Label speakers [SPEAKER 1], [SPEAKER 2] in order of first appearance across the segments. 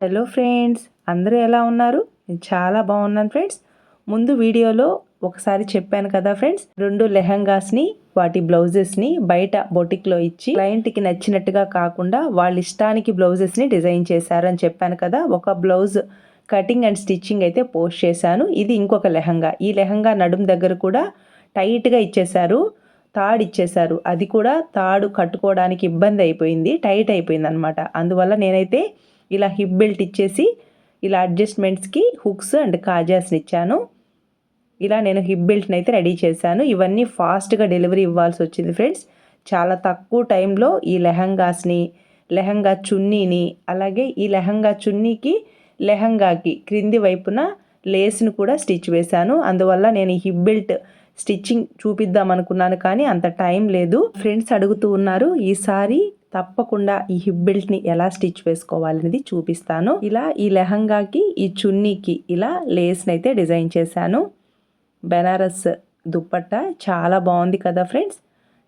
[SPEAKER 1] Hello friends అందరూ ఎలా ఉన్నారు? నేను చాలా బాగున్నాను ఫ్రెండ్స్ ముందు వీడియోలో ఒకసారి చెప్పాను కదా ఫ్రెండ్స్ రెండు లెహంగాస్ని వాటి బ్లౌజెస్ని బయట బొటిక్లో ఇచ్చి క్లయింట్కి నచ్చినట్టుగా కాకుండా వాళ్ళ ఇష్టానికి బ్లౌజెస్ని డిజైన్ చేశారని చెప్పాను కదా ఒక బ్లౌజ్ కటింగ్ అండ్ స్టిచ్చింగ్ అయితే పోస్ట్ చేశాను. ఇది ఇంకొక లెహంగా. ఈ లెహంగా నడుము దగ్గర కూడా టైట్గా ఇచ్చేశారు తాడు ఇచ్చేశారు. అది కూడా తాడు కట్టుకోవడానికి ఇబ్బంది అయిపోయింది టైట్ అయిపోయింది అనమాట అందువల్ల నేనైతే ఇలా హిప్ బెల్ట్ ఇచ్చేసి ఇలా అడ్జస్ట్మెంట్స్కి హుక్స్ అండ్ కాజాస్ని ఇచ్చాను. ఇలా నేను హిప్ బెల్ట్ని అయితే రెడీ చేశాను. ఇవన్నీ ఫాస్ట్గా డెలివరీ ఇవ్వాల్సి వచ్చింది ఫ్రెండ్స్ చాలా తక్కువ టైంలో ఈ లెహంగాస్ని లెహంగా చున్నీని అలాగే ఈ లెహంగా చున్నీకి లెహంగాకి క్రింది వైపున లేస్ని కూడా స్టిచ్ వేశాను. అందువల్ల నేను ఈ హిప్ బెల్ట్ స్టిచ్చింగ్ చూపిద్దాం అనుకున్నాను కానీ అంత టైం లేదు. ఫ్రెండ్స్ అడుగుతూ ఉన్నారు ఈసారి తప్పకుండా ఈ హిప్ బెల్ట్ని ఎలా స్టిచ్ వేసుకోవాలనేది చూపిస్తాను. ఇలా ఈ లెహంగాకి ఈ చున్నీకి ఇలా లేస్ని అయితే డిజైన్ చేశాను. బెనారస్ దుప్పట్ట చాలా బాగుంది కదా ఫ్రెండ్స్.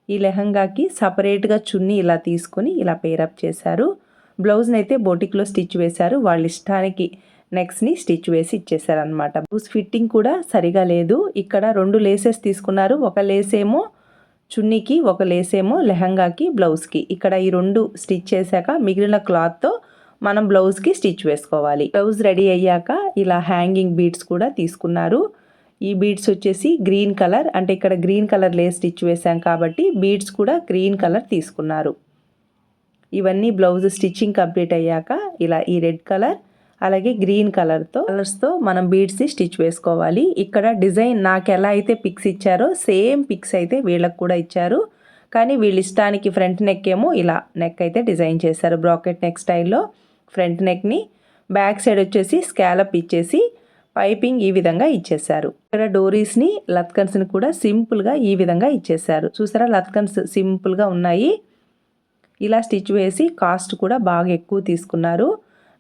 [SPEAKER 1] ఈ లెహంగాకి సపరేట్గా చున్నీ ఇలా తీసుకొని ఇలా పేరప్ చేశారు. బ్లౌజ్ని అయితే బోటిక్లో స్టిచ్ వేశారు. వాళ్ళ ఇష్టానికి నెక్స్ట్ని స్టిచ్ వేసి ఇచ్చేసారనమాట బ్లౌజ్ ఫిట్టింగ్ కూడా సరిగా లేదు. ఇక్కడ రెండు లేసెస్ తీసుకున్నారు. ఒక లేస్ ఏమో చున్నీకి ఒక లేస్ ఏమో లెహంగాకి బ్లౌజ్కి. ఇక్కడ ఈ రెండు స్టిచ్ చేశాక మిగిలిన క్లాత్తో మనం బ్లౌజ్కి స్టిచ్ వేసుకోవాలి. బ్లౌజ్ రెడీ అయ్యాక ఇలా హ్యాంగింగ్ బీడ్స్ కూడా తీసుకున్నారు. ఈ బీడ్స్ వచ్చేసి గ్రీన్ కలర్ అంటే ఇక్కడ గ్రీన్ కలర్ లేస్ స్టిచ్ వేసాం కాబట్టి బీడ్స్ కూడా గ్రీన్ కలర్ తీసుకున్నారు. ఇవన్నీ బ్లౌజ్ స్టిచ్చింగ్ కంప్లీట్ అయ్యాక ఇలా ఈ రెడ్ కలర్ అలాగే గ్రీన్ కలర్తో కలర్స్తో మనం బీడ్స్ని స్టిచ్ వేసుకోవాలి. ఇక్కడ డిజైన్ నాకు ఎలా అయితే పిక్స్ ఇచ్చారో సేమ్ పిక్స్ అయితే వీళ్ళకి కూడా ఇచ్చారు. కానీ వీళ్ళ ఇష్టానికి ఫ్రంట్ నెక్ ఏమో ఇలా నెక్ అయితే డిజైన్ చేశారు. బ్రాకెట్ నెక్ స్టైల్లో ఫ్రంట్ నెక్ని బ్యాక్ సైడ్ వచ్చేసి స్కాలప్ ఇచ్చేసి పైపింగ్ ఈ విధంగా ఇచ్చేసారు ఇక్కడ డోరీస్ని లత్కన్స్ని కూడా సింపుల్గా ఈ విధంగా ఇచ్చేసారు చూసారా లత్కన్స్ సింపుల్గా ఉన్నాయి. ఇలా స్టిచ్ వేసి కాస్ట్ కూడా బాగా ఎక్కువ తీసుకున్నారు.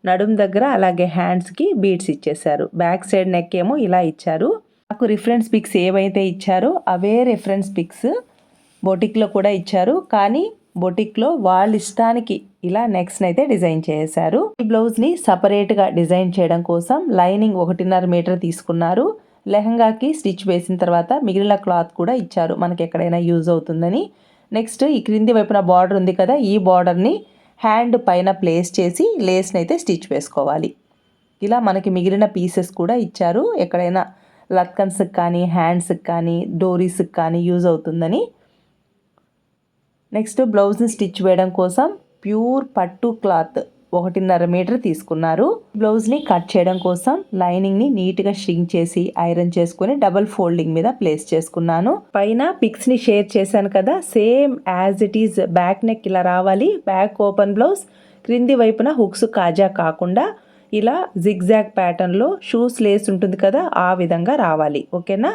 [SPEAKER 1] నడుం దగ్గర అలాగే హ్యాండ్స్కి బీడ్స్ ఇచ్చేశారు. బ్యాక్ సైడ్ నెక్ ఏమో ఇలా ఇచ్చారు. నాకు రిఫరెన్స్ పిక్స్ ఏవైతే ఇచ్చారో అవే రిఫరెన్స్ పిక్స్ బొటిక్లో కూడా ఇచ్చారు. కానీ బొటిక్లో వాళ్ళ ఇష్టానికి ఇలా నెక్స్ట్ అయితే డిజైన్ చేశారు. ఈ బ్లౌజ్ని సపరేట్గా డిజైన్ చేయడం కోసం లైనింగ్ ఒకటిన్నర మీటర్ తీసుకున్నారు. లెహంగాకి స్టిచ్ వేసిన తర్వాత మిగిలిన క్లాత్ కూడా ఇచ్చారు. మనకి ఎక్కడైనా యూజ్ అవుతుందని. నెక్స్ట్ ఈ క్రింది వైపున బార్డర్ ఉంది కదా ఈ బార్డర్ని హ్యాండ్ పైన ప్లేస్ చేసి లేస్ని అయితే స్టిచ్ వేసుకోవాలి. ఇలా మనకి మిగిలిన పీసెస్ కూడా ఇచ్చారు. ఎక్కడైనా లక్కన్స్కి కానీ హ్యాండ్స్కి కానీ డోరీస్కి కానీ యూజ్ అవుతుందని. నెక్స్ట్ బ్లౌజ్ని స్టిచ్ వేయడం కోసం ప్యూర్ పట్టు క్లాత్ ఒకటిన్నర మీటర్ తీసుకున్నారు. బ్లౌజ్ని కట్ చేయడం కోసం లైనింగ్ని నీట్గా షింక్ చేసి ఐరన్ చేసుకుని డబల్ ఫోల్డింగ్ మీద ప్లేస్ చేసుకున్నాను. పైన పిక్స్ని షేర్ చేశాను కదా same as it is back neck ఇలా రావాలి. బ్యాక్ ఓపెన్ బ్లౌజ్ క్రింది వైపున హుక్స్ కాజా కాకుండా ఇలా జిగ్జాగ్ ప్యాటర్న్లో షూస్ లేస్ ఉంటుంది కదా ఆ విధంగా రావాలి. ఓకేనా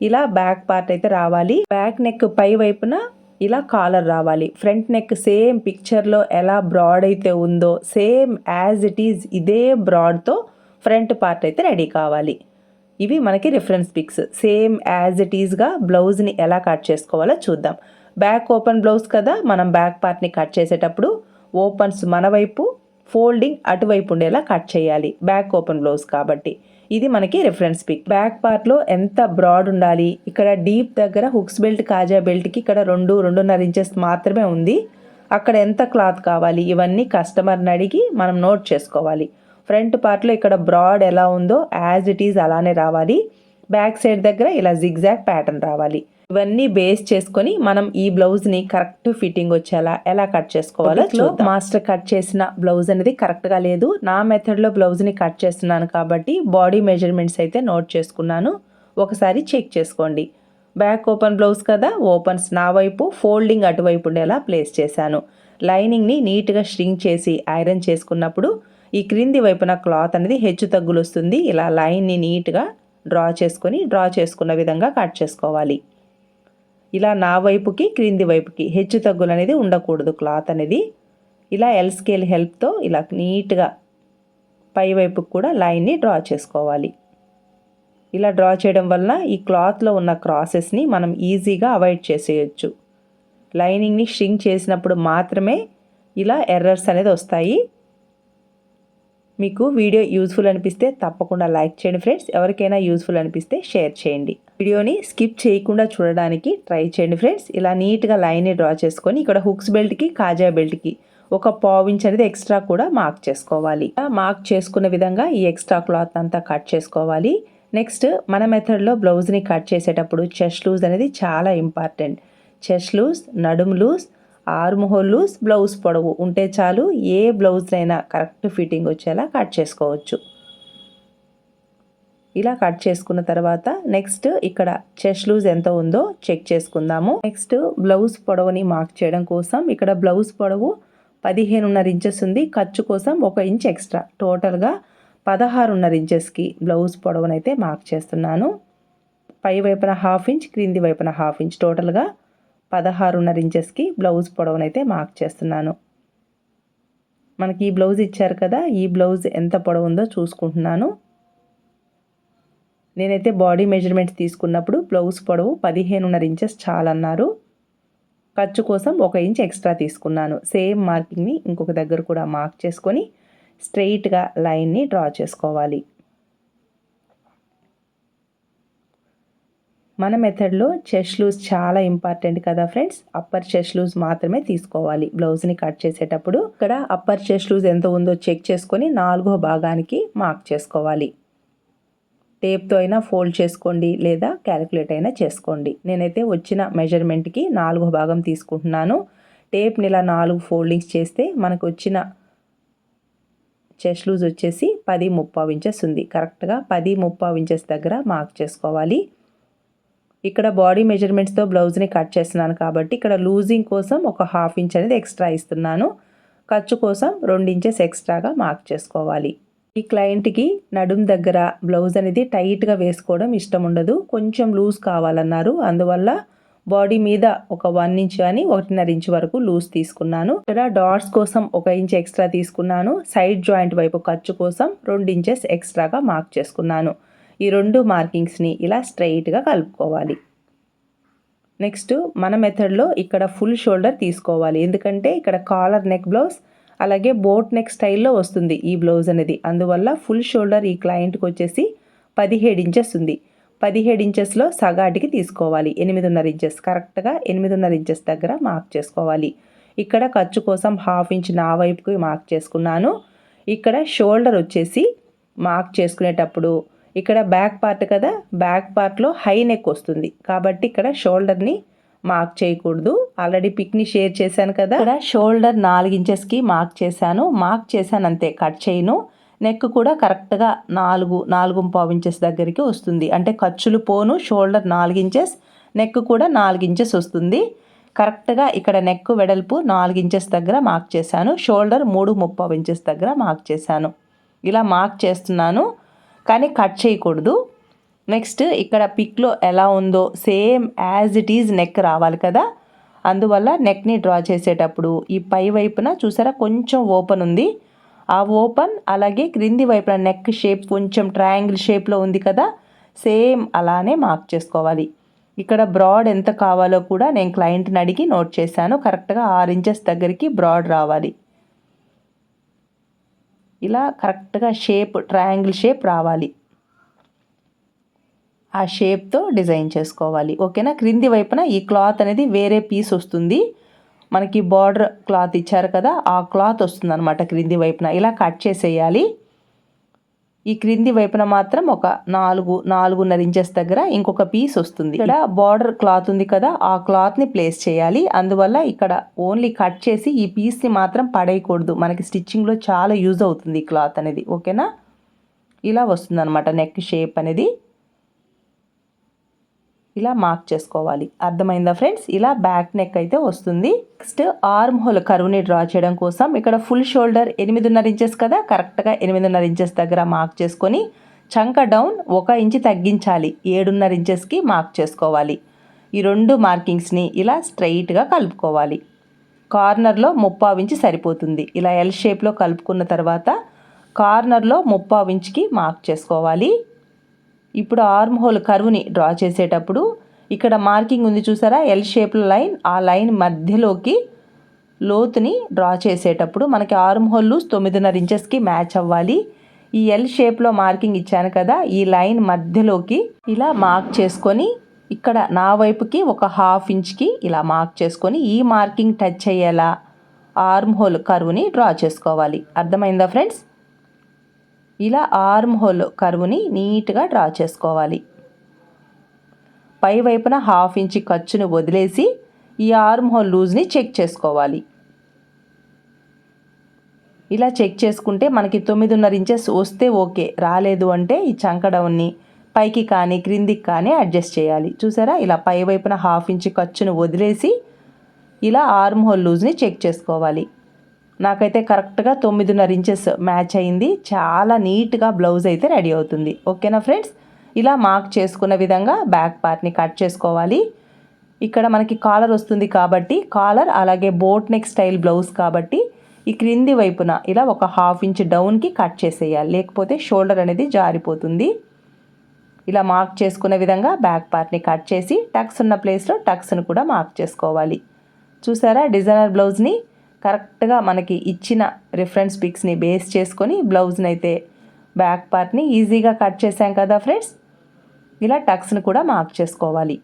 [SPEAKER 1] ఇలా బ్యాక్ పార్ట్ అయితే రావాలి. బ్యాక్ నెక్ పై వైపున ఇలా కాలర్ రావాలి. ఫ్రంట్ నెక్ సేమ్ పిక్చర్లో ఎలా బ్రాడ్ అయితే ఉందో సేమ్ యాజ్ ఇట్ ఈజ్ ఇదే బ్రాడ్తో ఫ్రంట్ పార్ట్ అయితే రెడీ కావాలి. ఇవి మనకి reference pics same as it ఈజ్గా బ్లౌజ్ని ఎలా కట్ చేసుకోవాలో చూద్దాం. బ్యాక్ ఓపెన్ బ్లౌజ్ కదా మనం బ్యాక్ పార్ట్ని కట్ చేసేటప్పుడు ఓపెన్స్ మన వైపు ఫోల్డింగ్ అటువైపు ఉండేలా కట్ చేయాలి. బ్యాక్ ఓపెన్ బ్లౌజ్ కాబట్టి. ఇది మనకి రిఫరెన్స్ పిక్ బ్యాక్ పార్ట్లో ఎంత బ్రాడ్ ఉండాలి? ఇక్కడ డీప్ దగ్గర హుక్స్ బెల్ట్ కాజా బెల్ట్కి ఇక్కడ రెండు రెండున్నర ఇంచెస్ మాత్రమే ఉంది. అక్కడ ఎంత క్లాత్ కావాలి? ఇవన్నీ కస్టమర్ని అడిగి మనం నోట్ చేసుకోవాలి. ఫ్రంట్ పార్ట్లో ఇక్కడ బ్రాడ్ ఎలా ఉందో యాజ్ ఇట్ ఈజ్ అలానే రావాలి. బ్యాక్ సైడ్ దగ్గర ఇలా జిగ్జాగ్ ప్యాటర్న్ రావాలి. ఇవన్నీ బేస్ చేసుకొని మనం ఈ బ్లౌజ్ని కరెక్ట్ ఫిట్టింగ్ వచ్చేలా ఎలా కట్ చేసుకోవాలో మాస్టర్ కట్ చేసిన బ్లౌజ్ అనేది కరెక్ట్గా లేదు. నా మెథడ్లో బ్లౌజ్ని కట్ చేస్తున్నాను కాబట్టి బాడీ మెజర్మెంట్స్ అయితే నోట్ చేసుకున్నాను. ఒకసారి చెక్ చేసుకోండి. బ్యాక్ ఓపెన్ బ్లౌజ్ కదా ఓపెన్స్ నా వైపు ఫోల్డింగ్ అటువైపు ఉండేలా ప్లేస్ చేశాను. లైనింగ్ని నీట్గా స్ట్రింగ్ చేసి ఐరన్ చేసుకున్నప్పుడు ఈ క్రింది వైపున క్లాత్ అనేది హెచ్చు తగ్గులు వస్తుంది ఇలా లైన్ని నీట్గా డ్రా చేసుకొని డ్రా చేసుకున్న విధంగా కట్ చేసుకోవాలి. ఇలా నా వైపుకి క్రింది వైపుకి హెచ్చు తగ్గులు అనేది ఉండకూడదు క్లాత్ అనేది. ఇలా ఎల్ స్కేల్ హెల్ప్తో ఇలా నీట్గా పై వైపుకి కూడా లైన్ని డ్రా చేసుకోవాలి. ఇలా డ్రా చేయడం వలన ఈ క్లాత్లో ఉన్న క్రాసెస్ని మనం ఈజీగా అవాయిడ్ చేసేయచ్చు. లైనింగ్ని షింక్ చేసినప్పుడు మాత్రమే ఇలా ఎర్రర్స్ అనేది వస్తాయి. మీకు వీడియో యూస్ఫుల్ అనిపిస్తే తప్పకుండా లైక్ చేయండి ఫ్రెండ్స్. ఎవరికైనా యూజ్ఫుల్ అనిపిస్తే షేర్ చేయండి. వీడియోని స్కిప్ చేయకుండా చూడడానికి ట్రై చేయండి ఫ్రెండ్స్. ఇలా నీట్గా లైన్ని డ్రా చేసుకొని ఇక్కడ హుక్స్ బెల్ట్కి కాజా బెల్ట్కి ఒక పావు ఇంచ్ అనేది ఎక్స్ట్రా కూడా మార్క్ చేసుకోవాలి. మార్క్ చేసుకున్న విధంగా ఈ ఎక్స్ట్రా క్లాత్ అంతా కట్ చేసుకోవాలి. నెక్స్ట్ మన మెథడ్లో బ్లౌజ్ని కట్ చేసేటప్పుడు చెస్ట్ లూజ్ అనేది చాలా ఇంపార్టెంట్. చెస్ట్ లూజ్ నడుము లూజ్ ఆర్మ్ హోల్ బ్లౌజ్ పొడవు ఉంటే చాలు ఏ బ్లౌజ్ అయినా కరెక్ట్ ఫిట్టింగ్ వచ్చేలా కట్ చేసుకోవచ్చు. ఇలా కట్ చేసుకున్న తర్వాత నెక్స్ట్ ఇక్కడ చెస్ట్ లూజ్ ఎంత ఉందో చెక్ చేసుకుందాము. నెక్స్ట్ బ్లౌజ్ పొడవుని మార్క్ చేయడం కోసం ఇక్కడ బ్లౌజ్ పొడవు పదిహేనున్నర ఇంచెస్ ఉంది. ఖర్చు కోసం ఒక ఇంచ్ ఎక్స్ట్రా. టోటల్గా పదహారున్నర ఇంచెస్కి బ్లౌజ్ పొడవునైతే మార్క్ చేస్తున్నాను. పై వైపున హాఫ్ ఇంచ్ క్రింది వైపున హాఫ్ ఇంచ్. టోటల్గా పదహారున్నర ఇంచెస్కి బ్లౌజ్ పొడవునైతే మార్క్ చేస్తున్నాను. మనకి ఈ బ్లౌజ్ ఇచ్చారు కదా ఈ బ్లౌజ్ ఎంత పొడవు ఉందో చూసుకుంటున్నాను. నేనైతే బాడీ మెజర్మెంట్స్ తీసుకున్నప్పుడు బ్లౌజ్ పొడవు పదిహేనున్నర ఇంచెస్ చాలన్నారు. ఖర్చు కోసం ఒక ఇంచ్ ఎక్స్ట్రా తీసుకున్నాను. సేమ్ మార్కింగ్ని ఇంకొక దగ్గర కూడా మార్క్ చేసుకొని స్ట్రెయిట్గా లైన్ని డ్రా చేసుకోవాలి. మన మెథడ్లో చెస్ట్ లూజ్ చాలా ఇంపార్టెంట్ కదా ఫ్రెండ్స్. అప్పర్ చెస్ట్ లూజ్ మాత్రమే తీసుకోవాలి. బ్లౌజ్ని కట్ చేసేటప్పుడు ఇక్కడ అప్పర్ చెస్ట్ లూజ్ ఎంత ఉందో చెక్ చేసుకొని నాలుగో భాగానికి మార్క్ చేసుకోవాలి. టేప్తో అయినా ఫోల్డ్ చేసుకోండి లేదా క్యాలిక్యులేట్ అయినా చేసుకోండి. నేనైతే వచ్చిన మెజర్మెంట్కి నాలుగో భాగం తీసుకుంటున్నాను. టేప్ని ఇలా నాలుగు ఫోల్డింగ్స్ చేస్తే మనకు వచ్చిన చెస్ట్ లూజ్ వచ్చేసి పది ముప్పావు ఇంచెస్ ఉంది. కరెక్ట్గా పది ముప్పావు ఇంచెస్ దగ్గర మార్క్ చేసుకోవాలి. ఇక్కడ బాడీ మెజర్మెంట్స్తో బ్లౌజ్ని కట్ చేస్తున్నాను కాబట్టి ఇక్కడ లూజింగ్ కోసం ఒక హాఫ్ ఇంచ్ అనేది ఎక్స్ట్రా ఇస్తున్నాను. ఖర్చు కోసం రెండు ఇంచెస్ ఎక్స్ట్రాగా మార్క్ చేసుకోవాలి. ఈ క్లయింట్కి నడుం దగ్గర బ్లౌజ్ అనేది టైట్గా వేసుకోవడం ఇష్టం ఉండదు. కొంచెం లూజ్ కావాలన్నారు. అందువల్ల బాడీ మీద ఒక వన్ ఇంచ్ కానీ ఒకటిన్నర ఇంచ్ వరకు లూజ్ తీసుకున్నాను. ఇక్కడ డాట్స్ కోసం ఒక ఇంచ్ ఎక్స్ట్రా తీసుకున్నాను. సైడ్ జాయింట్ వైపు ఖర్చు కోసం రెండు ఇంచెస్ ఎక్స్ట్రాగా మార్క్ చేసుకున్నాను. ఈ రెండు మార్కింగ్స్ని ఇలా స్ట్రైట్గా కలుపుకోవాలి. నెక్స్ట్ మన మెథడ్లో ఇక్కడ ఫుల్ షోల్డర్ తీసుకోవాలి. ఎందుకంటే ఇక్కడ కాలర్ నెక్ బ్లౌజ్ అలాగే బోట్ నెక్ స్టైల్లో వస్తుంది ఈ బ్లౌజ్ అనేది. అందువల్ల ఫుల్ షోల్డర్ ఈ క్లయింట్కి వచ్చేసి పదిహేడు ఇంచెస్ ఉంది. పదిహేడు ఇంచెస్లో సగాటికి తీసుకోవాలి. ఎనిమిదిన్నర ఇంచెస్ కరెక్ట్గా ఎనిమిదిన్నర ఇంచెస్ దగ్గర మార్క్ చేసుకోవాలి. ఇక్కడ ఖర్చు కోసం హాఫ్ ఇంచ్ నా వైపుకి మార్క్ చేసుకున్నాను. ఇక్కడ షోల్డర్ వచ్చేసి మార్క్ చేసుకునేటప్పుడు ఇక్కడ బ్యాక్ పార్ట్ కదా బ్యాక్ పార్ట్లో హై నెక్ వస్తుంది. కాబట్టి ఇక్కడ షోల్డర్ని మార్క్ చేయకూడదు. ఆల్రెడీ పిక్ని షేర్ చేశాను కదా. ఇక్కడ షోల్డర్ నాలుగు ఇంచెస్కి మార్క్ చేశాను. మార్క్ చేశాను అంతే కట్ చేయను. నెక్ కూడా కరెక్ట్గా నాలుగు నాలుగు పావు ఇంచెస్ దగ్గరికి వస్తుంది. అంటే ఖర్చులు పోను షోల్డర్ నాలుగు ఇంచెస్ నెక్ కూడా నాలుగు ఇంచెస్ వస్తుంది. కరెక్ట్గా ఇక్కడ నెక్ వెడల్పు నాలుగు ఇంచెస్ దగ్గర మార్క్ చేశాను. షోల్డర్ మూడు ముప్పావు ఇంచెస్ దగ్గర మార్క్ చేశాను. ఇలా మార్క్ చేస్తున్నాను. కానీ కట్ చేయకూడదు. నెక్స్ట్ ఇక్కడ పిక్లో ఎలా ఉందో same as it is neck రావాలి కదా. అందువల్ల నెక్ని డ్రా చేసేటప్పుడు ఈ పై వైపున చూసారా కొంచెం ఓపెన్ ఉంది. ఆ ఓపెన్ అలాగే క్రింది వైపున నెక్ షేప్ కొంచెం ట్రయాంగిల్ షేప్లో ఉంది కదా. సేమ్ అలానే మార్క్ చేసుకోవాలి. ఇక్కడ బ్రాడ్ ఎంత కావాలో కూడా నేను క్లయింట్ని అడిగి నోట్ చేశాను. కరెక్ట్గా ఆరు ఇంచెస్ దగ్గరికి బ్రాడ్ రావాలి. ఇలా కరెక్ట్గా షేప్ ట్రయాంగిల్ షేప్ రావాలి. ఆ షేప్తో డిజైన్ చేసుకోవాలి. ఓకేనా? క్రింది వైపున ఈ క్లాత్ అనేది వేరే పీస్ వస్తుంది. మనకి బార్డర్ క్లాత్ ఇచ్చారు కదా ఆ క్లాత్ వస్తుంది అనమాట క్రింది వైపున. ఇలా కట్ చేసేయాలి. ఈ క్రింది వైపున మాత్రం ఒక నాలుగు నాలుగున్నర ఇంచెస్ దగ్గర ఇంకొక పీస్ వస్తుంది. ఇక్కడ బార్డర్ క్లాత్ ఉంది కదా ఆ క్లాత్ని ప్లేస్ చేయాలి. అందువల్ల ఇక్కడ ఓన్లీ కట్ చేసి ఈ పీస్ని మాత్రం పడేయకూడదు. మనకి స్టిచ్చింగ్లో చాలా యూజ్ అవుతుంది ఈ క్లాత్ అనేది. ఓకేనా ఇలా వస్తుంది అనమాట నెక్ షేప్ అనేది. ఇలా మార్క్ చేసుకోవాలి. అర్థమైందా ఫ్రెండ్స్ ఇలా బ్యాక్ నెక్ అయితే వస్తుంది. నెక్స్ట్ ఆర్మ్ హోల్ కరువుని డ్రా చేయడం కోసం ఇక్కడ ఫుల్ షోల్డర్ ఎనిమిదిన్నర ఇంచెస్ కదా? కరెక్ట్గా ఎనిమిదిన్నర ఇంచెస్ దగ్గర మార్క్ చేసుకొని చంక డౌన్ ఒక ఇంచు తగ్గించాలి. ఏడున్నర ఇంచెస్కి మార్క్ చేసుకోవాలి. ఈ రెండు మార్కింగ్స్ని ఇలా స్ట్రైట్గా కలుపుకోవాలి. కార్నర్లో ముప్పావు ఇంచు సరిపోతుంది. ఇలా ఎల్ షేప్లో కలుపుకున్న తర్వాత కార్నర్లో ముప్పావు ఇంచుకి మార్క్ చేసుకోవాలి. ఇప్పుడు ఆర్మ్ హోల్ కర్వ్ని డ్రా చేసేటప్పుడు ఇక్కడ మార్కింగ్ ఉంది చూసారా? ఎల్ షేప్లో లైన్ ఆ లైన్ మధ్యలోకి లోతుని డ్రా చేసేటప్పుడు మనకి ఆర్మ్ హోల్ తొమ్మిదిన్నర ఇంచెస్కి మ్యాచ్ అవ్వాలి. ఈ ఎల్ షేప్లో మార్కింగ్ ఇచ్చాను కదా ఈ లైన్ మధ్యలోకి ఇలా మార్క్ చేసుకొని ఇక్కడ నా వైపుకి ఒక హాఫ్ ఇంచ్కి ఇలా మార్క్ చేసుకొని ఈ మార్కింగ్ టచ్ అయ్యేలా ఆర్మ్ హోల్ కరువుని డ్రా చేసుకోవాలి. అర్థమైందా ఫ్రెండ్స్? ఇలా ఆర్మ్ హోల్ కరువుని నీట్గా డ్రా చేసుకోవాలి. పై వైపున హాఫ్ ఇంచ్ ఖర్చును వదిలేసి ఈ ఆర్మ్ హోల్ లూజ్ని చెక్ చేసుకోవాలి. ఇలా చెక్ చేసుకుంటే మనకి తొమ్మిదిన్నర ఇంచెస్ వస్తే ఓకే రాలేదు అంటే ఈ చంకడౌన్ని పైకి కానీ క్రిందికి కానీ అడ్జస్ట్ చేయాలి. చూసారా? ఇలా పై వైపున హాఫ్ ఇంచ్ ఖర్చును వదిలేసి ఇలా ఆర్మ్ హోల్ లూజ్ని చెక్ చేసుకోవాలి. నాకైతే కరెక్ట్గా తొమ్మిదిన్నర ఇంచెస్ మ్యాచ్ అయింది. చాలా నీట్గా బ్లౌజ్ అయితే రెడీ అవుతుంది. ఓకేనా ఫ్రెండ్స్ ఇలా మార్క్ చేసుకున్న విధంగా బ్యాక్ పార్ట్ని కట్ చేసుకోవాలి. ఇక్కడ మనకి కాలర్ వస్తుంది కాబట్టి కాలర్ అలాగే బోట్ నెక్ స్టైల్ బ్లౌజ్ కాబట్టి ఈ క్రింది వైపున ఇలా ఒక హాఫ్ ఇంచ్ డౌన్కి కట్ చేసేయాలి. లేకపోతే షోల్డర్ అనేది జారిపోతుంది. ఇలా మార్క్ చేసుకున్న విధంగా బ్యాక్ పార్ట్ని కట్ చేసి టక్స్ ఉన్న ప్లేస్లో టక్స్ను కూడా మార్క్ చేసుకోవాలి. చూసారా? డిజైనర్ బ్లౌజ్ని కరెక్ట్గా మనకి ఇచ్చిన రిఫరెన్స్ పిక్స్ని బేస్ చేసుకొని బ్లౌజ్ని అయితే బ్యాక్ పార్ట్ని ఈజీగా కట్ చేసాం కదా ఫ్రెండ్స్ ఇలా టక్స్ని కూడా మార్క్ చేసుకోవాలి.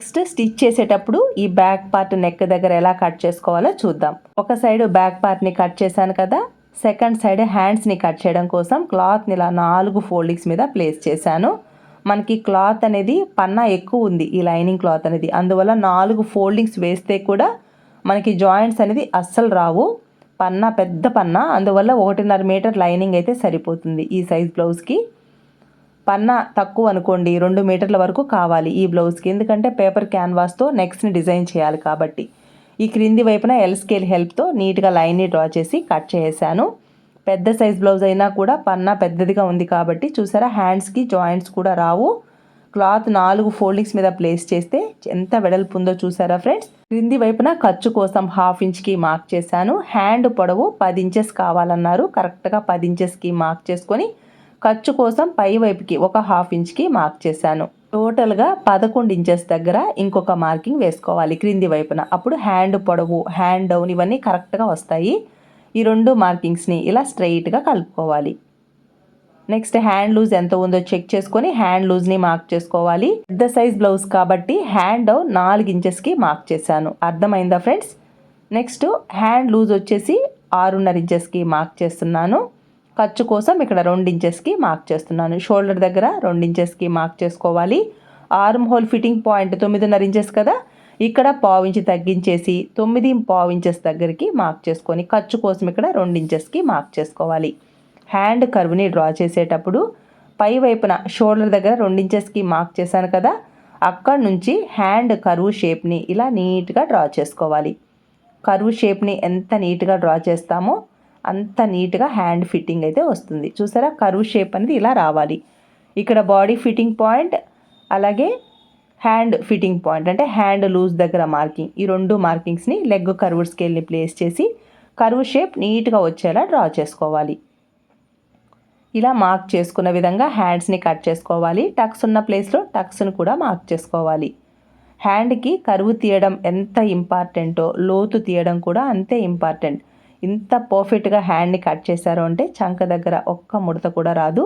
[SPEAKER 1] నెక్స్ట్ స్టిచ్ చేసేటప్పుడు ఈ బ్యాక్ పార్ట్ నెక్ దగ్గర ఎలా కట్ చేసుకోవాలో చూద్దాం. ఒక సైడ్ బ్యాక్ పార్ట్ని కట్ చేశాను కదా సెకండ్ సైడ్ హ్యాండ్స్ని కట్ చేయడం కోసం క్లాత్ని ఇలా నాలుగు ఫోల్డింగ్స్ మీద ప్లేస్ చేశాను. మనకి క్లాత్ అనేది పన్నా ఎక్కువ ఉంది ఈ లైనింగ్ క్లాత్ అనేది. అందువల్ల నాలుగు ఫోల్డింగ్స్ వేస్తే కూడా మనకి జాయింట్స్ అనేది అస్సలు రావు. పన్నా పెద్ద పన్నా. అందువల్ల ఒకటిన్నర మీటర్ లైనింగ్ అయితే సరిపోతుంది ఈ సైజ్ బ్లౌజ్కి. పన్నా తక్కువ అనుకోండి రెండు మీటర్ల వరకు కావాలి ఈ బ్లౌజ్కి. ఎందుకంటే పేపర్ క్యాన్వాస్తో నెక్స్ట్ని డిజైన్ చేయాలి కాబట్టి. ఈ క్రింది వైపున ఎల్ స్కేల్ హెల్ప్తో నీట్గా లైన్ని డ్రా చేసి కట్ చేసాను పెద్ద సైజ్ బ్లౌజ్ అయినా కూడా పన్నా పెద్దదిగా ఉంది కాబట్టి చూసారా హ్యాండ్స్కి జాయింట్స్ కూడా రావు. క్లాత్ నాలుగు ఫోల్డింగ్స్ మీద ప్లేస్ చేస్తే ఎంత వెడల్పు ఉందో చూసారా ఫ్రెండ్స్? క్రింది వైపున ఖర్చు కోసం హాఫ్ ఇంచ్కి మార్క్ చేశాను. హ్యాండ్ పొడవు పది ఇంచెస్ కావాలన్నారు. కరెక్ట్గా పది ఇంచెస్కి మార్క్ చేసుకొని ఖర్చు కోసం పై వైపుకి ఒక హాఫ్ ఇంచ్కి మార్క్ చేశాను. టోటల్గా పదకొండు ఇంచెస్ దగ్గర ఇంకొక మార్కింగ్ వేసుకోవాలి క్రింది వైపున. అప్పుడు హ్యాండ్ పొడవు హ్యాండ్ డౌన్ ఇవన్నీ కరెక్ట్గా వస్తాయి. ఈ రెండు మార్కింగ్స్ని ఇలా స్ట్రైట్గా కలుపుకోవాలి. నెక్స్ట్ హ్యాండ్ లూజ్ ఎంత ఉందో చెక్ చేసుకొని హ్యాండ్ లూజ్ని మార్క్ చేసుకోవాలి. పెద్ద సైజ్ బ్లౌజ్ కాబట్టి హ్యాండ్ నాలుగు ఇంచెస్కి మార్క్ చేశాను. అర్థమైందా ఫ్రెండ్స్ నెక్స్ట్ హ్యాండ్ లూజ్ వచ్చేసి ఆరున్నర ఇంచెస్కి మార్క్ చేస్తున్నాను. ఖర్చు కోసం ఇక్కడ రెండు ఇంచెస్కి మార్క్ చేస్తున్నాను. షోల్డర్ దగ్గర రెండు ఇంచెస్కి మార్క్ చేసుకోవాలి. ఆర్మ్ హోల్ ఫిట్టింగ్ పాయింట్ తొమ్మిదిన్నర ఇంచెస్ కదా? ఇక్కడ పావు ఇంచు తగ్గించేసి తొమ్మిది పావు ఇంచెస్ దగ్గరికి మార్క్ చేసుకొని ఖర్చు కోసం ఇక్కడ రెండు ఇంచెస్కి మార్క్ చేసుకోవాలి. హ్యాండ్ కర్వ్ని డ్రా చేసేటప్పుడు పై వైపున షోల్డర్ దగ్గర రెండించెస్కి మార్క్ చేశాను కదా అక్కడ నుంచి హ్యాండ్ కరువు షేప్ని ఇలా నీట్గా డ్రా చేసుకోవాలి. కరువు షేప్ని ఎంత నీట్గా డ్రా చేస్తామో అంత నీట్గా హ్యాండ్ ఫిట్టింగ్ అయితే వస్తుంది. చూసారా? కరువు షేప్ అనేది ఇలా రావాలి. ఇక్కడ బాడీ ఫిట్టింగ్ పాయింట్ అలాగే హ్యాండ్ ఫిట్టింగ్ పాయింట్ అంటే హ్యాండ్ లూజ్ దగ్గర మార్కింగ్ ఈ రెండు మార్కింగ్స్ని లెగ్ కరువు స్కేల్ని ప్లేస్ చేసి కరువు షేప్ నీట్గా వచ్చేలా డ్రా చేసుకోవాలి. ఇలా మార్క్ చేసుకున్న విధంగా హ్యాండ్స్ని కట్ చేసుకోవాలి. టక్స్ ఉన్న ప్లేస్లో టక్స్ని కూడా మార్క్ చేసుకోవాలి. హ్యాండ్కి కరువు తీయడం ఎంత ఇంపార్టెంటో లోతు తీయడం కూడా అంతే ఇంపార్టెంట్. ఇంత పర్ఫెక్ట్గా హ్యాండ్ని కట్ చేశారు అంటే చంక దగ్గర ఒక్క ముడత కూడా రాదు.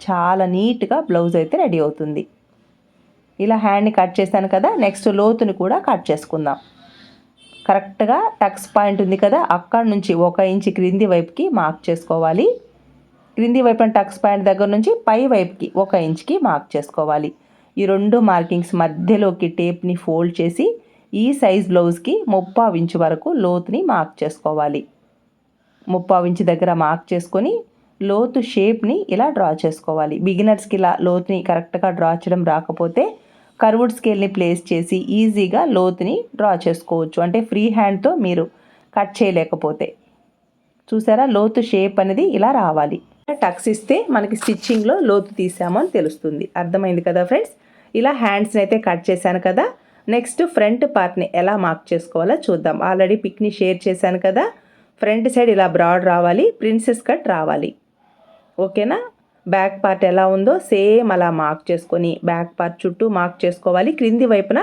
[SPEAKER 1] చాలా నీట్గా బ్లౌజ్ అయితే రెడీ అవుతుంది. ఇలా హ్యాండ్ని కట్ చేశాను కదా నెక్స్ట్ లోతుని కూడా కట్ చేసుకుందాం. కరెక్ట్గా టక్స్ పాయింట్ ఉంది కదా అక్కడ నుంచి ఒక ఇంచ్ క్రింది వైపుకి మార్క్ చేసుకోవాలి. క్రింది వైపున టక్స్ పాయింట్ దగ్గర నుంచి పై వైపుకి ఒక ఇంచ్కి మార్క్ చేసుకోవాలి. ఈ రెండు మార్కింగ్స్ మధ్యలోకి టేప్ని ఫోల్డ్ చేసి ఈ సైజ్ బ్లౌజ్కి ముప్పావు ఇంచు వరకు లోతుని మార్క్ చేసుకోవాలి. ముప్పావు ఇంచు దగ్గర మార్క్ చేసుకొని లోతు షేప్ని ఇలా డ్రా చేసుకోవాలి. బిగినర్స్కి ఇలా లోతుని కరెక్ట్గా డ్రా చేయడం రాకపోతే కర్వుడ్ స్కేల్ని ప్లేస్ చేసి ఈజీగా లోతుని డ్రా చేసుకోవచ్చు. అంటే ఫ్రీ హ్యాండ్తో మీరు కట్ చేయలేకపోతే. చూసారా? లోతు షేప్ అనేది ఇలా రావాలి. టక్స్ ఇస్తే మనకి స్టిచ్చింగ్లో లోతు తీసాము అని తెలుస్తుంది. అర్థమైంది కదా ఫ్రెండ్స్? ఇలా హ్యాండ్స్ని అయితే కట్ చేశాను కదా. నెక్స్ట్ ఫ్రంట్ పార్ట్ని ఎలా మార్క్ చేసుకోవాలో చూద్దాం. ఆల్రెడీ పిక్ని షేర్ చేశాను కదా. ఫ్రంట్ సైడ్ ఇలా బ్రాడ్ రావాలి ప్రిన్సెస్ కట్ రావాలి. ఓకేనా? బ్యాక్ పార్ట్ ఎలా ఉందో సేమ్ అలా మార్క్ చేసుకొని బ్యాక్ పార్ట్ చుట్టూ మార్క్ చేసుకోవాలి. క్రింది వైపున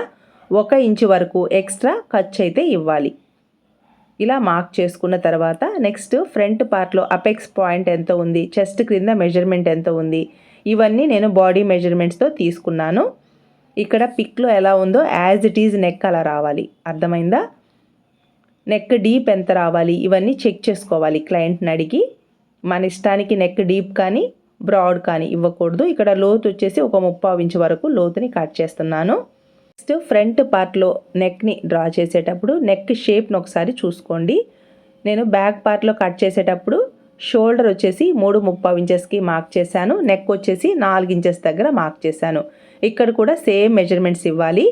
[SPEAKER 1] ఒక ఇంచు వరకు ఎక్స్ట్రా ఖర్చు అయితే ఇవ్వాలి. ఇలా మార్క్ చేసుకున్న తర్వాత నెక్స్ట్ ఫ్రంట్ పార్ట్లో అపెక్స్ పాయింట్ ఎంత ఉంది చెస్ట్ క్రింద మెజర్మెంట్ ఎంత ఉంది ఇవన్నీ నేను బాడీ మెజర్మెంట్స్తో తీసుకున్నాను. ఇక్కడ పిక్లో ఎలా ఉందో యాజ్ ఇట్ ఈజ్ నెక్ అలా రావాలి. అర్థమైందా? నెక్ డీప్ ఎంత రావాలి ఇవన్నీ చెక్ చేసుకోవాలి క్లయింట్ని అడిగి. మన ఇష్టానికి నెక్ డీప్ కానీ బ్రాడ్ కానీ ఇవ్వకూడదు. ఇక్కడ లోతు వచ్చేసి ఒక ముప్పావు ఇంచు వరకు లోతుని కట్ చేస్తున్నాను. నెక్స్ట్ ఫ్రంట్ పార్ట్లో నెక్ని డ్రా చేసేటప్పుడు నెక్ షేప్ను ఒకసారి చూసుకోండి. నేను బ్యాక్ పార్ట్లో కట్ చేసేటప్పుడు షోల్డర్ వచ్చేసి మూడు ముప్పావు ఇంచెస్కి మార్క్ చేశాను. నెక్ వచ్చేసి నాలుగు ఇంచెస్ దగ్గర మార్క్ చేశాను. ఇక్కడ కూడా సేమ్ మెజర్మెంట్స్ ఇవ్వాలి.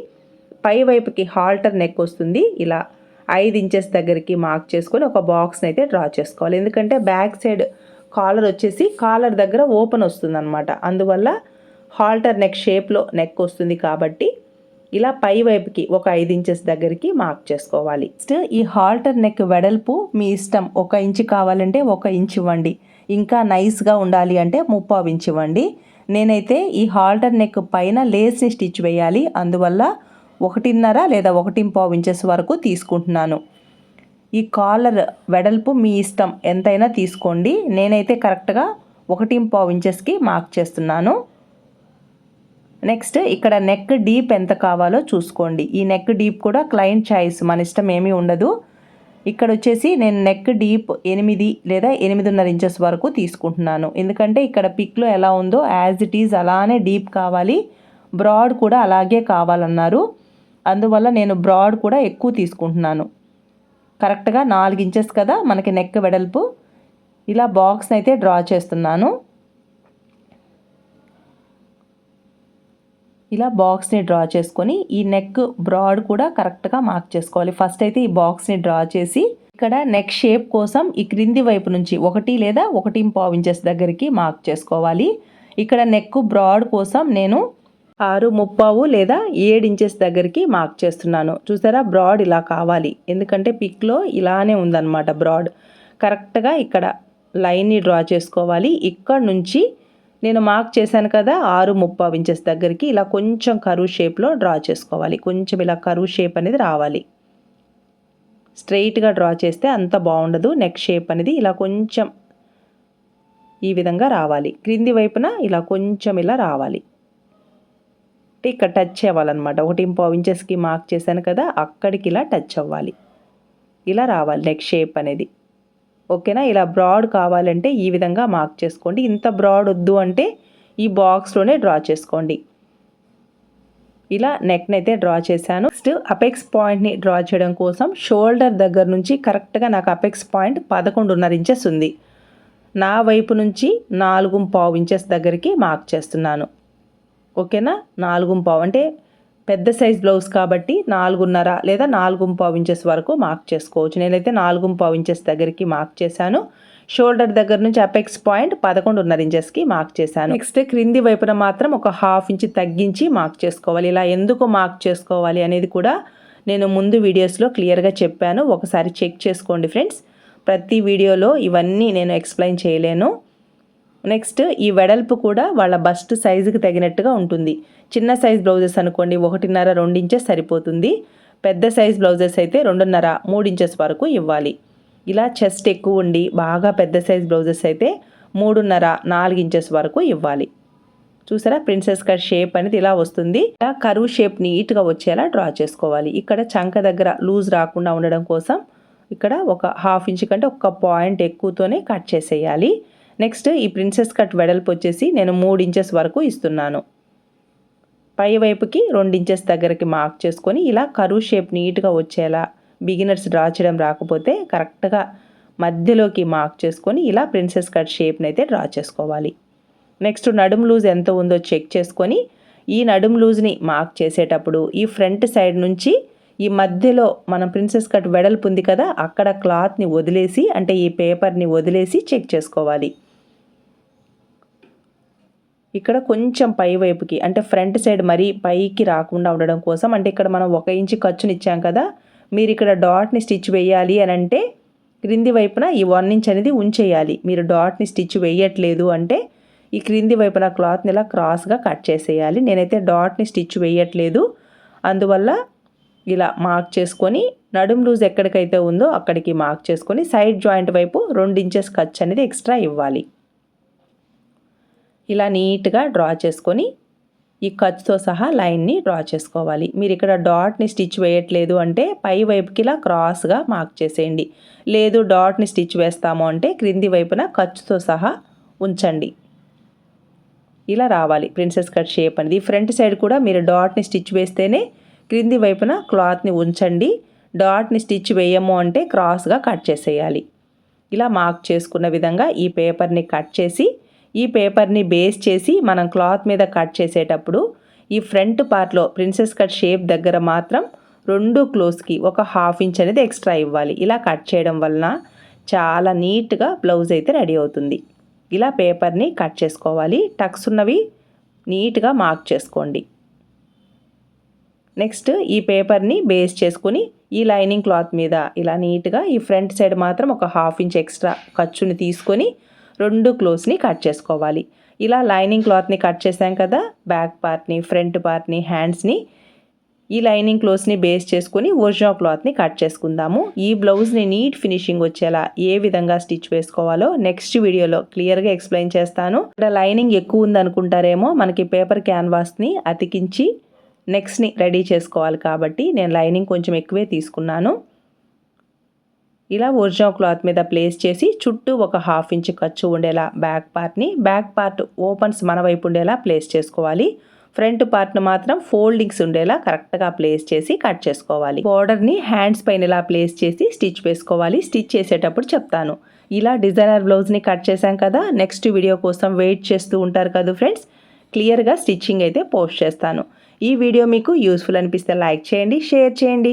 [SPEAKER 1] పై వైపుకి హాల్టర్ నెక్ వస్తుంది. ఇలా ఐదు ఇంచెస్ దగ్గరికి మార్క్ చేసుకొని ఒక బాక్స్ని అయితే డ్రా చేసుకోవాలి. ఎందుకంటే బ్యాక్ సైడ్ కాలర్ వచ్చేసి కాలర్ దగ్గర ఓపెన్ వస్తుంది అనమాట అందువల్ల హాల్టర్ నెక్ షేప్లో నెక్ వస్తుంది కాబట్టి ఇలా పై వైపుకి ఒక ఐదు ఇంచెస్ దగ్గరికి మార్క్ చేసుకోవాలి. నెక్స్ట్ ఈ హాల్టర్ నెక్ వెడల్పు మీ ఇష్టం. ఒక ఇంచు కావాలంటే ఒక ఇంచు ఇవ్వండి. ఇంకా నైస్గా ఉండాలి అంటే ముప్పావు ఇంచు ఇవ్వండి. నేనైతే ఈ హాల్టర్ నెక్ పైన లేస్ని స్టిచ్ వేయాలి. అందువల్ల ఒకటిన్నర లేదా ఒకటి పావు ఇంచెస్ వరకు తీసుకుంటున్నాను. ఈ కాలర్ వెడల్పు మీ ఇష్టం. ఎంతైనా తీసుకోండి. నేనైతే కరెక్ట్గా ఒకటి పావు ఇంచెస్కి మార్క్ చేస్తున్నాను. నెక్స్ట్ ఇక్కడ నెక్ డీప్ ఎంత కావాలో చూసుకోండి. ఈ నెక్ డీప్ కూడా క్లయింట్ చాయిస్ మన ఇష్టం ఏమీ ఉండదు. ఇక్కడ వచ్చేసి నేను నెక్ డీప్ ఎనిమిది లేదా ఎనిమిదిన్నర ఇంచెస్ వరకు తీసుకుంటున్నాను. ఎందుకంటే ఇక్కడ పిక్లో ఎలా ఉందో యాజ్ ఇట్ ఈజ్ అలానే డీప్ కావాలి. బ్రాడ్ కూడా అలాగే కావాలన్నారు. అందువల్ల నేను బ్రాడ్ కూడా ఎక్కువ తీసుకుంటున్నాను. కరెక్ట్గా నాలుగు ఇంచెస్ కదా మనకి నెక్ వెడల్పు. ఇలా బాక్స్ని అయితే డ్రా చేస్తున్నాను. ఇలా బాక్స్ని డ్రా చేసుకొని ఈ నెక్ బ్రాడ్ కూడా కరెక్ట్గా మార్క్ చేసుకోవాలి. ఫస్ట్ అయితే ఈ బాక్స్ని డ్రా చేసి ఇక్కడ నెక్ షేప్ కోసం ఈ క్రింది వైపు నుంచి ఒకటి లేదా ఒకటి పావు ఇంచెస్ దగ్గరికి మార్క్ చేసుకోవాలి. ఇక్కడ నెక్ బ్రాడ్ కోసం నేను ఆరు ముప్పావు లేదా ఏడు ఇంచెస్ దగ్గరికి మార్క్ చేస్తున్నాను. చూసారా? బ్రాడ్ ఇలా కావాలి. ఎందుకంటే పిక్లో ఇలానే ఉందన్నమాట బ్రాడ్. కరెక్ట్గా ఇక్కడ లైన్ని డ్రా చేసుకోవాలి. ఇక్కడ నుంచి నేను మార్క్ చేశాను కదా ఆరు ముప్పావు ఇంచెస్ దగ్గరికి ఇలా కొంచెం కరువు షేప్లో డ్రా చేసుకోవాలి. కొంచెం ఇలా కరువు షేప్ అనేది రావాలి. స్ట్రైట్గా డ్రా చేస్తే అంత బాగుండదు. నెక్ షేప్ అనేది ఇలా కొంచెం ఈ విధంగా రావాలి. క్రింది వైపున ఇలా కొంచెం ఇలా రావాలి. ఇక్కడ టచ్ అవ్వాలన్నమాట. ఒకటి పావు ఇంచెస్కి మార్క్ చేశాను కదా అక్కడికి ఇలా టచ్ అవ్వాలి. ఇలా రావాలి. నెక్ షేప్ అనేది. ఓకేనా? ఇలా బ్రాడ్ కావాలంటే ఈ విధంగా మార్క్ చేసుకోండి. ఇంత బ్రాడ్ వద్దు అంటే ఈ బాక్స్లోనే డ్రా చేసుకోండి. ఇలా నెక్ని అయితే డ్రా చేశాను. నెక్స్ట్ అపెక్స్ పాయింట్ని డ్రా చేయడం కోసం షోల్డర్ దగ్గర నుంచి కరెక్ట్గా నాకు అపెక్స్ పాయింట్ పదకొండున్నర ఇంచెస్ ఉంది. నా వైపు నుంచి నాలుగు పావు ఇంచెస్ దగ్గరికి మార్క్ చేస్తున్నాను. ఓకేనా? నాలుగు పావు అంటే పెద్ద సైజ్ బ్లౌజ్ కాబట్టి నాలుగున్నర లేదా నాలుగు పావు ఇంచెస్ వరకు మార్క్ చేసుకోవచ్చు. నేనైతే నాలుగు పావు ఇంచెస్ దగ్గరికి మార్క్ చేశాను. షోల్డర్ దగ్గర నుంచి అపెక్స్ పాయింట్ పదకొండున్నర ఇంచెస్కి మార్క్ చేశాను. నెక్స్ట్ క్రింది వైపున మాత్రం ఒక హాఫ్ ఇంచ్ తగ్గించి మార్క్ చేసుకోవాలి. ఇలా ఎందుకు మార్క్ చేసుకోవాలి అనేది కూడా నేను ముందు వీడియోస్లో క్లియర్గా చెప్పాను. ఒకసారి చెక్ చేసుకోండి ఫ్రెండ్స్. ప్రతి వీడియోలో ఇవన్నీ నేను ఎక్స్ప్లెయిన్ చేయలేను. నెక్స్ట్ ఈ వెడల్పు కూడా వాళ్ళ బస్ట్ సైజుకి తగినట్టుగా ఉంటుంది. చిన్న సైజ్ బ్లౌజెస్ అనుకోండి ఒకటిన్నర రెండుంచెస్ సరిపోతుంది. పెద్ద సైజ్ బ్లౌజెస్ అయితే రెండున్నర మూడు ఇంచెస్ వరకు ఇవ్వాలి. ఇలా చెస్ట్ ఎక్కువ ఉండి బాగా పెద్ద సైజ్ బ్లౌజెస్ అయితే మూడున్నర నాలుగు ఇంచెస్ వరకు ఇవ్వాలి. చూసారా? ప్రిన్సెస్ కట్ షేప్ అనేది ఇలా వస్తుంది. ఇలా కరువు షేప్ నీట్గా వచ్చేలా డ్రా చేసుకోవాలి. ఇక్కడ చంక దగ్గర లూజ్ రాకుండా ఉండడం కోసం ఇక్కడ ఒక హాఫ్ ఇంచ్ కంటే ఒక పాయింట్ ఎక్కువతోనే కట్ చేసేయాలి. నెక్స్ట్ ఈ ప్రిన్సెస్ కట్ వెడల్పు వచ్చేసి నేను మూడు ఇంచెస్ వరకు ఇస్తున్నాను. పై వైపుకి రెండు ఇంచెస్ దగ్గరికి మార్క్ చేసుకొని ఇలా కరువు షేప్ నీట్గా వచ్చేలా బిగినర్స్ డ్రా చేయడం రాకపోతే కరెక్ట్గా మధ్యలోకి మార్క్ చేసుకొని ఇలా ప్రిన్సెస్ కట్ షేప్ని అయితే డ్రా చేసుకోవాలి. నెక్స్ట్ నడుము లూజ్ ఎంత ఉందో చెక్ చేసుకొని ఈ నడుము లూజ్ని మార్క్ చేసేటప్పుడు ఈ ఫ్రంట్ సైడ్ నుంచి ఈ మధ్యలో మనం ప్రిన్సెస్ కట్ వెడల్పు ఉంది కదా అక్కడ క్లాత్ని వదిలేసి అంటే ఈ పేపర్ని వదిలేసి చెక్ చేసుకోవాలి. ఇక్కడ కొంచెం పై వైపుకి అంటే ఫ్రంట్ సైడ్ మరీ పైకి రాకుండా ఉండడం కోసం అంటే ఇక్కడ మనం ఒక ఇంచు ఖర్చుని ఇచ్చాం కదా మీరు ఇక్కడ డాట్ని స్టిచ్ వేయాలి అని అంటే క్రింది వైపున ఈ వన్ ఇంచ్ అనేది ఉంచేయాలి. మీరు డాట్ని స్టిచ్ వేయట్లేదు అంటే ఈ క్రింది వైపున క్లాత్ని ఇలా క్రాస్గా కట్ చేసేయాలి. నేనైతే డాట్ని స్టిచ్ వేయట్లేదు. అందువల్ల ఇలా మార్క్ చేసుకొని నడుం లూజ్ ఎక్కడికైతే ఉందో అక్కడికి మార్క్ చేసుకొని సైడ్ జాయింట్ వైపు రెండు ఇంచెస్ ఖర్చు అనేది ఎక్స్ట్రా ఇవ్వాలి. ఇలా నీట్గా డ్రా చేసుకొని ఈ ఖర్చుతో సహా లైన్ని డ్రా చేసుకోవాలి. మీరు ఇక్కడ డాట్ని స్టిచ్ వేయట్లేదు అంటే పై వైపుకి ఇలా క్రాస్గా మార్క్ చేసేయండి. లేదు డాట్ని స్టిచ్ వేస్తాము అంటే క్రింది వైపున ఖర్చుతో సహా ఉంచండి. ఇలా రావాలి. ప్రిన్సెస్ కట్ షేప్ అనేది. ఫ్రంట్ సైడ్ కూడా మీరు డాట్ని స్టిచ్ వేస్తేనే క్రింది వైపున క్లాత్ని ఉంచండి. డాట్ని స్టిచ్ వేయము అంటే క్రాస్గా కట్ చేసేయాలి. ఇలా మార్క్ చేసుకున్న విధంగా ఈ పేపర్ని కట్ చేసి ఈ పేపర్ని బేస్ చేసి మనం క్లాత్ మీద కట్ చేసేటప్పుడు ఈ ఫ్రంట్ పార్ట్లో ప్రిన్సెస్ కట్ షేప్ దగ్గర మాత్రం రెండు క్లోజ్కి ఒక హాఫ్ ఇంచ్ అనేది ఎక్స్ట్రా ఇవ్వాలి. ఇలా కట్ చేయడం వలన చాలా నీట్గా బ్లౌజ్ అయితే రెడీ అవుతుంది. ఇలా పేపర్ని కట్ చేసుకోవాలి. టక్స్ ఉన్నవి నీట్గా మార్క్ చేసుకోండి. నెక్స్ట్ ఈ పేపర్ని బేస్ చేసుకుని ఈ లైనింగ్ క్లాత్ మీద ఇలా నీట్గా ఈ ఫ్రంట్ సైడ్ మాత్రం ఒక హాఫ్ ఇంచ్ ఎక్స్ట్రా ఖర్చుని తీసుకొని రెండు క్లోత్స్ని కట్ చేసుకోవాలి. ఇలా లైనింగ్ క్లాత్ని కట్ చేసాం కదా బ్యాక్ పార్ట్ని ఫ్రంట్ పార్ట్ని హ్యాండ్స్ని. ఈ లైనింగ్ క్లోత్స్ని బేస్ చేసుకుని ఒరిజినల్ క్లాత్ని కట్ చేసుకుందాము. ఈ బ్లౌజ్ని నీట్ ఫినిషింగ్ వచ్చేలా ఏ విధంగా స్టిచ్ వేసుకోవాలో నెక్స్ట్ వీడియోలో క్లియర్గా ఎక్స్ప్లెయిన్ చేస్తాను. ఇక్కడ లైనింగ్ ఎక్కువ ఉందనుకుంటారేమో మనకి పేపర్ క్యాన్వాస్ని అతికించి నెక్స్ట్ని రెడీ చేసుకోవాలి కాబట్టి నేను లైనింగ్ కొంచెం ఎక్కువే తీసుకున్నాను. ఇలా ఒరిజినల్ క్లాత్ మీద ప్లేస్ చేసి చుట్టూ ఒక హాఫ్ ఇంచ్ ఖర్చు ఉండేలా బ్యాక్ పార్ట్ని బ్యాక్ పార్ట్ ఓపెన్స్ మన వైపు ఉండేలా ప్లేస్ చేసుకోవాలి. ఫ్రంట్ పార్ట్ను మాత్రం ఫోల్డింగ్స్ ఉండేలా కరెక్ట్గా ప్లేస్ చేసి కట్ చేసుకోవాలి. బోర్డర్ని హ్యాండ్స్ పైన ఇలా ప్లేస్ చేసి స్టిచ్ వేసుకోవాలి. స్టిచ్ చేసేటప్పుడు చెప్తాను. ఇలా డిజైనర్ బ్లౌజ్ని కట్ చేశాం కదా నెక్స్ట్ వీడియో కోసం వెయిట్ చేస్తూ ఉంటారు కదా ఫ్రెండ్స్ క్లియర్గా స్టిచ్చింగ్ అయితే పోస్ట్ చేస్తాను. ఈ వీడియో మీకు యూస్ఫుల్ అనిపిస్తే లైక్ చేయండి షేర్ చేయండి.